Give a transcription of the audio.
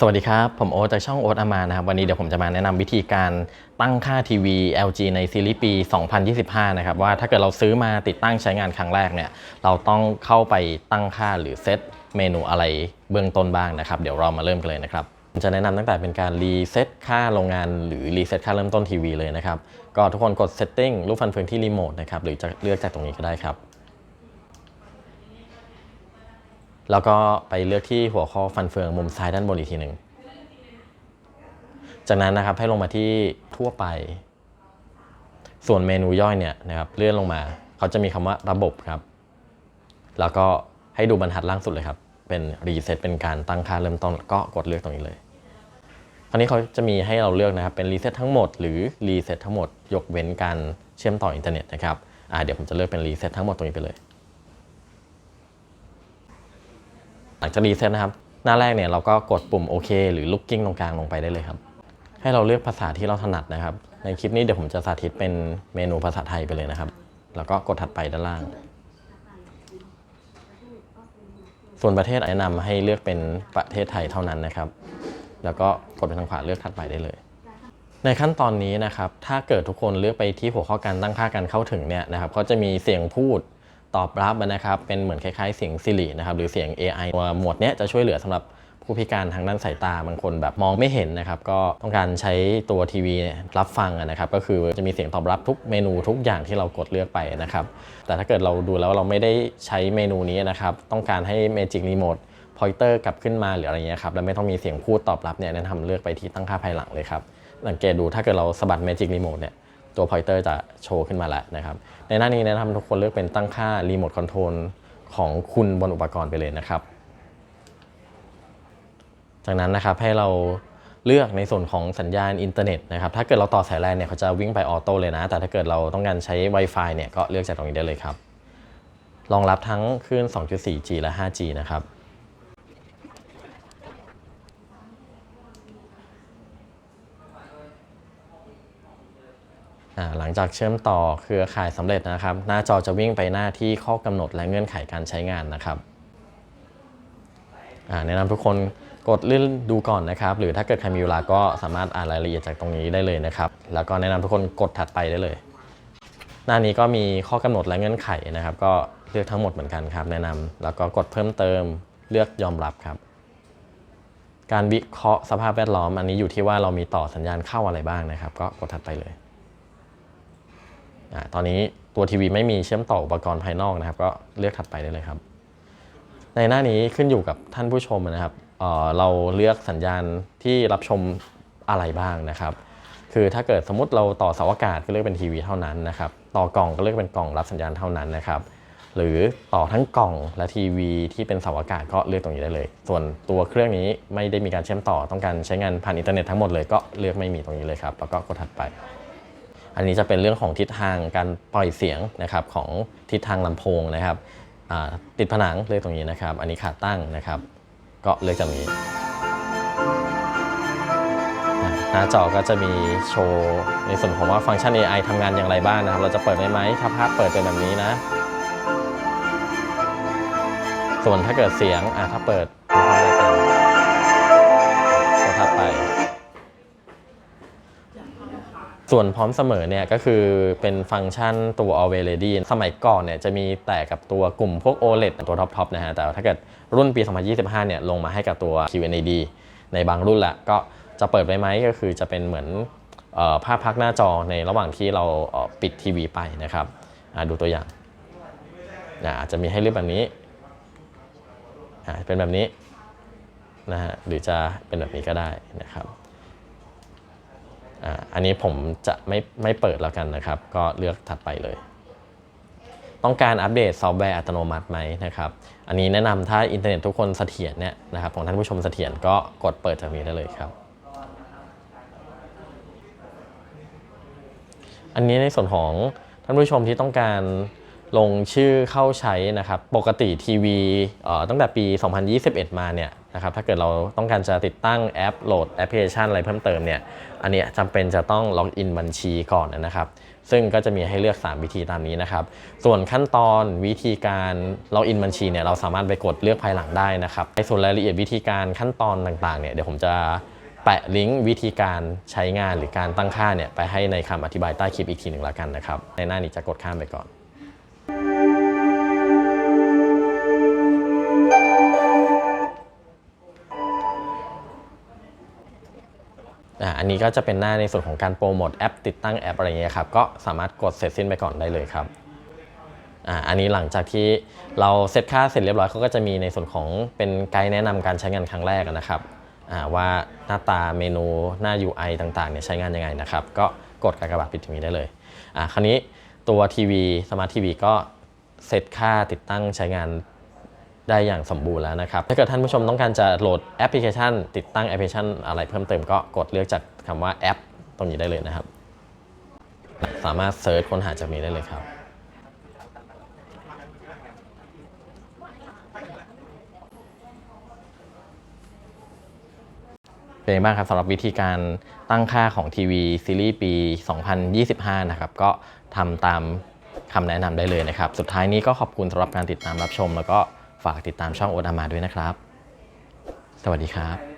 สวัสดีครับ ผมโอ๊ตจากช่องโอ๊ตอามานะครับ วันนี้เดี๋ยวผมจะมาแนะนำวิธีการตั้งค่าทีวี LG ในซีรีส์ปี 2025 นะครับ ว่าถ้าเกิดเราซื้อมาติดตั้งใช้งานครั้งแรกเนี่ย เราต้องเข้าไปตั้งค่าหรือเซตเมนูอะไรเบื้องต้นบ้างนะครับ เดี๋ยวเรามาเริ่มกันเลยนะครับผมจะแนะนำตั้งแต่เป็นการรีเซ็ตค่าโรงงานหรือรีเซ็ตค่าเริ่มต้นทีวีเลยนะครับ ก็ทุกคนกด setting รูปฟันเฟืองที่รีโมทนะครับ หรือจะเลือกจากตรงนี้ก็ได้ครับ แล้วก็ไปเลือกที่หัวข้อฟันเฟืองมุมซ้ายด้านบนอีกทีหนึ่ง จากนั้นนะครับให้ลงมาที่ทั่วไป ส่วนเมนูย่อยเนี่ยนะครับเลื่อนลงมาเขาจะมีคำว่าระบบครับ แล้วก็ให้ดูบรรทัดล่างสุดเลยครับ เป็นรีเซ็ตเป็นการตั้งค่าเริ่มต้นก็กดเลือกตรงนี้เลย คราวนี้เขาจะมีให้เราเลือกนะครับเป็นรีเซ็ตทั้งหมดหรือรีเซ็ตทั้งหมดยกเว้นการเชื่อมต่ออินเทอร์เน็ตนะครับเดี๋ยวผมจะเลือกเป็นรีเซ็ตทั้งหมดตรงนี้ไปเลย หลังจากรีเซ็ตนะครับ หน้าแรกเนี่ยเราก็กดปุ่มโอเคหรือลูกกิ้งตรงกลางลงไปได้เลยครับ ให้เราเลือกภาษาที่เราถนัดนะครับ ในคลิปนี้เดี๋ยวผมจะสาธิตเป็นเมนูภาษาไทยไปเลยนะครับ แล้วก็กดถัดไปด้านล่าง ส่วนประเทศแนะนำให้เลือกเป็นประเทศไทยเท่านั้นนะครับ แล้วก็กดไปทางขวาเลือกถัดไปได้เลยในขั้นตอนนี้นะครับ ถ้าเกิดทุกคนเลือกไปที่หัวข้อการตั้งค่าการเข้าถึงเนี่ยนะครับ ก็จะมีเสียงพูด ตอบรับนะครับเป็นเหมือนคล้ายๆเสียง Siri นะครับหรือเสียง AI ตัวหมวดเนี้ยจะช่วยเหลือสำหรับผู้พิการทางด้านสายตาบางคนแบบมองไม่เห็นนะครับก็ต้องการใช้ตัวทีวีรับฟังนะครับก็คือจะมีเสียงตอบรับทุกเมนูทุกอย่างที่เรากดเลือกไปนะครับแต่ถ้าเกิดเราดูแล้วเราไม่ได้ใช้เมนูนี้นะครับต้องการให้ Magic Remote Pointer กลับขึ้นมาหรืออะไรเงี้ยครับแล้วไม่ต้องมีเสียงพูดตอบรับเนี่ยแนะนำเลือกไปที่ตั้งค่าภายหลังเลยครับสังเกตดูถ้าเกิดเราสะบัด Magic Remote เนี่ย ตัว pointer จะโชว์ขึ้นมาแล้วนะครับ ในหน้านี้แนะนำทุกคนเลือกเป็นตั้งค่า Remote Control ของคุณบนอุปกรณ์ไปเลยนะครับ จากนั้นนะครับให้เราเลือกในส่วนของสัญญาณอินเทอร์เน็ตนะครับ ถ้าเกิดเราต่อสายแลนเนี่ยเขาจะวิ่งไปออโต้เลยนะ แต่ถ้าเกิดเราต้องการใช้ Wi-Fi เนี่ยก็เลือกจากตรงนี้ได้เลยครับ รองรับทั้งคลื่น 2.4G และ 5G นะครับ หลังจากเชื่อมต่อเครือข่ายสำเร็จนะครับ หน้าจอจะวิ่งไปหน้าที่ข้อกำหนดและเงื่อนไขการใช้งานนะครับแนะนำทุกคนกดเลื่อนดูก่อนนะครับ หรือถ้าเกิดใครมีเวลาก็สามารถอ่านรายละเอียดจากตรงนี้ได้เลยนะครับ แล้วก็แนะนำทุกคนกดถัดไปได้เลย หน้านี้ก็มีข้อกำหนดและเงื่อนไขนะครับ ก็เลือกทั้งหมดเหมือนกันครับ แนะนำแล้วก็กดเพิ่มเติมเลือกยอมรับครับ การวิเคราะห์สภาพแวดล้อมอันนี้อยู่ที่ว่าเรามีต่อสัญญาณเข้าอะไรบ้างนะครับ ก็กดถัดไปเลย ตอนนี้ตัวทีวีไม่มีเชื่อมต่ออุปกรณ์ภายนอกนะครับ ก็เลือกถัดไปได้เลยครับ ในหน้านี้ขึ้นอยู่กับท่านผู้ชมนะครับเเราเลือกสัญญาณที่รับชมอะไรบ้างนะครับ คือถ้าเกิดสมมติเราต่อเสาอากาศก็เลือกเป็นทีวีเท่านั้นนะครับ ต่อกล่องก็เลือกเป็นกล่องรับสัญญาณเท่านั้นนะครับ หรือต่อทั้งกล่องและทีวีที่เป็นเสาอากาศก็เลือกตรงนี้ได้เลย ส่วนตัวเครื่องนี้ไม่ได้มีการเชื่อมต่อต้องการใช้งานผ่านอินเทอร์เน็ตทั้งหมดเลยก็เลือกไม่มีตรงนี้เลยครับ แล้วก็กดถัดไป อันนี้จะเป็นเรื่องของทิศทางการปล่อยเสียงนะครับของทิศทางลำโพงนะครับติดผนังเลือกตรงนี้นะครับ อันนี้ขาตั้งนะครับ ก็เลือกจากนี้หน้าจอก็จะมีโชว์ในส่วนของว่าฟังก์ชัน AI ทำงานอย่างไรบ้างนะครับ เราจะเปิดได้ไหมถ้าภาพเปิดเป็นแบบนี้นะ ส่วนถ้าเกิดเสียงอะถ้าเปิด ส่วนพร้อมเสมอเนี่ยก็คือเป็นฟังก์ชันตัว Always Ready สมัยก่อนเนี่ยจะมีแต่กับตัวกลุ่มพวก OLED ตัวท็อปๆนะฮะ แต่ถ้าเกิดรุ่นปี 2025 เนี่ยลงมาให้กับตัว QNAD ในบางรุ่นละก็จะเปิดไว้ไหมก็คือจะเป็นเหมือนออภาพพักหน้าจอในระหว่างที่เราเปิดทีวีไปนะครับดูตัวอย่างอาจจะมีให้เลือกแบบนี้ เป็นแบบนี้นะฮะหรือจะเป็นแบบนี้ก็ได้นะครับ อันนี้ผมจะไม่ไม่เปิดแล้วกันนะครับ ก็เลือกถัดไปเลย ต้องการอัปเดตซอฟต์แวร์อัตโนมัติไหมนะครับ อันนี้แนะนำถ้าอินเทอร์เน็ตทุกคนเสถียรเนี่ยนะครับของท่านผู้ชมเสถียรก็กดเปิดจากนี้ได้เลยครับอันนี้ในส่วนของท่านผู้ชมที่ต้องการ ลงชื่อเข้าใช้นะครับ ปกติทีวีตั้งแต่ปี 2021 มาเนี่ยนะครับ ถ้าเกิดเราต้องการจะติดตั้งแอปโหลดแอปพลิเคชันอะไรเพิ่มเติมเนี่ย อันเนี้ยจำเป็นจะต้องล็อกอินบัญชีก่อนนะครับ ซึ่งก็จะมีให้เลือก 3 วิธีตามนี้นะครับ ส่วนขั้นตอนวิธีการล็อกอินบัญชีเนี่ยเราสามารถไปกดเลือกภายหลังได้นะครับ ในส่วนรายละเอียดวิธีการขั้นตอนต่างๆเนี่ยเดี๋ยวผมจะแปะลิงก์วิธีการใช้งานหรือการตั้งค่าเนี่ยไปให้ในคำอธิบายใต้คลิปอีกทีหนึ่งละกันนะครับ ในหน้านี้จะกดข้ามไปก่อน อ่าอันนี้ก็จะเป็นหน้าในส่วนของการโปรโมทแอปติดตั้งแอปอะไรเงี้ยครับก็สามารถกดเสร็จสิ้นไปก่อนได้เลยครับอ่าอันนี้หลังจากที่เราเซตค่าเสร็จเรียบร้อยเขาก็จะมีในส่วนของเป็นไกด์แนะนำการใช้งานครั้งแรกนะครับอ่าว่าหน้าตาเมนูหน้า UI ต่างๆเนี่ยใช้งานยังไงนะครับก็กดกากบาทปิดตรงนี้ได้เลยอ่าคราวนี้ตัวทีวีสมาร์ททีวีก็เซตค่าติดตั้งใช้งาน ได้อย่างสมบูรณ์แล้วนะครับ ถ้าเกิดท่านผู้ชมต้องการจะโหลดแอปพลิเคชัน ติดตั้งแอปพลิเคชันอะไรเพิ่มเติมก็กดเลือกจากคำว่าแอป ตรงนี้ได้เลยนะครับ สามารถเซิร์ชค้นหาจากนี้ได้เลยครับเป็นยังไงบ้างครับสำหรับวิธีการตั้งค่าของทีวีซีรีส์ปี 2025 นะครับ ก็ทำตามคำแนะนำได้เลยนะครับ สุดท้ายนี้ก็ขอบคุณสำหรับการติดตามรับชมแล้วก็ ฝากติดตามช่องโอดามาด้วยนะครับ สวัสดีครับ